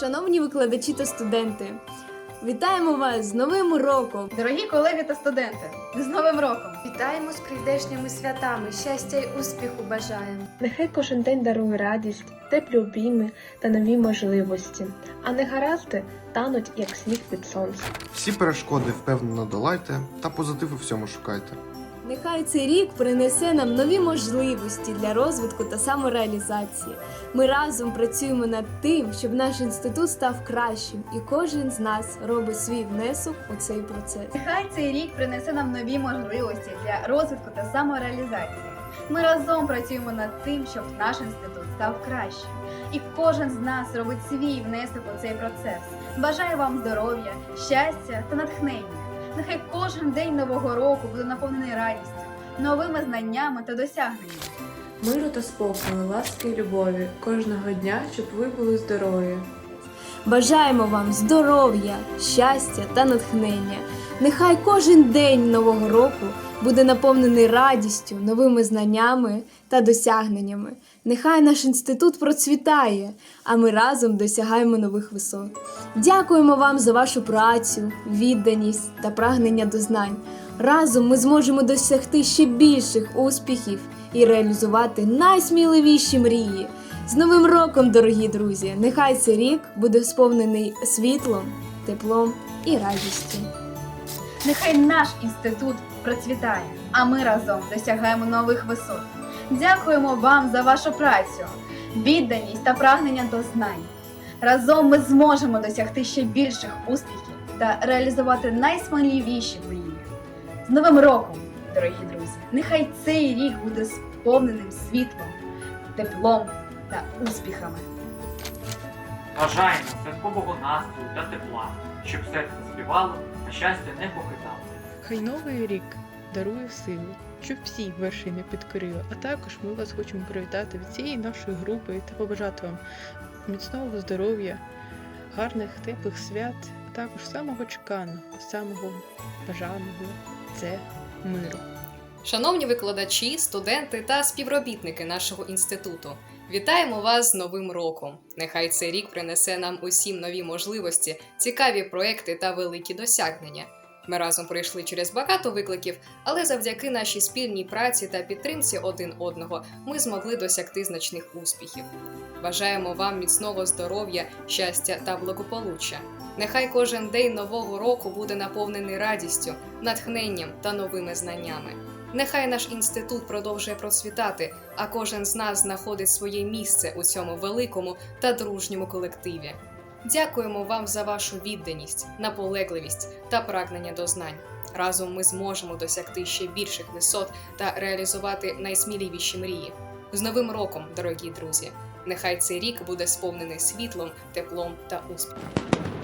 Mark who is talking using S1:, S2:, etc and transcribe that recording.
S1: Шановні викладачі та студенти, вітаємо вас з Новим роком!
S2: Дорогі колеги та студенти, з Новим роком!
S3: Вітаємо з прийдешніми святами, щастя й успіху бажаємо.
S4: Нехай кожен день дарує радість, теплі обійми та нові можливості, а негаразди тануть, як сніг під сонцем.
S5: Всі перешкоди впевнено долайте та позитив у всьому шукайте.
S1: Нехай цей рік принесе нам нові можливості для розвитку та самореалізації. Ми разом працюємо над тим, щоб наш інститут став кращим, і кожен з нас робить свій внесок у цей процес.
S2: Нехай цей рік принесе нам нові можливості для розвитку та самореалізації. Ми разом працюємо над тим, щоб наш інститут став кращим. І кожен з нас робить свій внесок у цей процес. Бажаю вам здоров'я, щастя та натхнення. Нехай кожен день нового року буде наповнений радістю, новими знаннями та досягненнями.
S4: Миру та спокою, ласки й любові кожного дня, щоб ви були здорові.
S1: Бажаємо вам здоров'я, щастя та натхнення. Нехай кожен день нового року буде наповнений радістю, новими знаннями та досягненнями. Нехай наш інститут процвітає, а ми разом досягаємо нових висот. Дякуємо вам за вашу працю, відданість та прагнення до знань. Разом ми зможемо досягти ще більших успіхів і реалізувати найсміливіші мрії. З Новим роком, дорогі друзі! Нехай цей рік буде сповнений світлом, теплом і радістю.
S2: Нехай наш інститут процвітає, а ми разом досягаємо нових висот. Дякуємо вам за вашу працю, відданість та прагнення до знань. Разом ми зможемо досягти ще більших успіхів та реалізувати найсміливіші мрії. З Новим роком, дорогі друзі! Нехай цей рік буде сповненим світлом, теплом та успіхами.
S6: Бажаємо святкового настрою та тепла, щоб серце співало, а щастя не покидало.
S7: Хай новий рік дарує сили, щоб всі вершини підкорили. А також ми вас хочемо привітати від цієї нашої групи та побажати вам міцного здоров'я, гарних теплих свят, а також самого чеканого, самого бажаного це миру.
S8: Шановні викладачі, студенти та співробітники нашого інституту, вітаємо вас з Новим роком! Нехай цей рік принесе нам усім нові можливості, цікаві проекти та великі досягнення. Ми разом пройшли через багато викликів, але завдяки нашій спільній праці та підтримці один одного ми змогли досягти значних успіхів. Бажаємо вам міцного здоров'я, щастя та благополуччя. Нехай кожен день нового року буде наповнений радістю, натхненням та новими знаннями. Нехай наш інститут продовжує процвітати, а кожен з нас знаходить своє місце у цьому великому та дружньому колективі. Дякуємо вам за вашу відданість, наполегливість та прагнення до знань. Разом ми зможемо досягти ще більших висот та реалізувати найсміливіші мрії. З Новим роком, дорогі друзі! Нехай цей рік буде сповнений світлом, теплом та успіхом.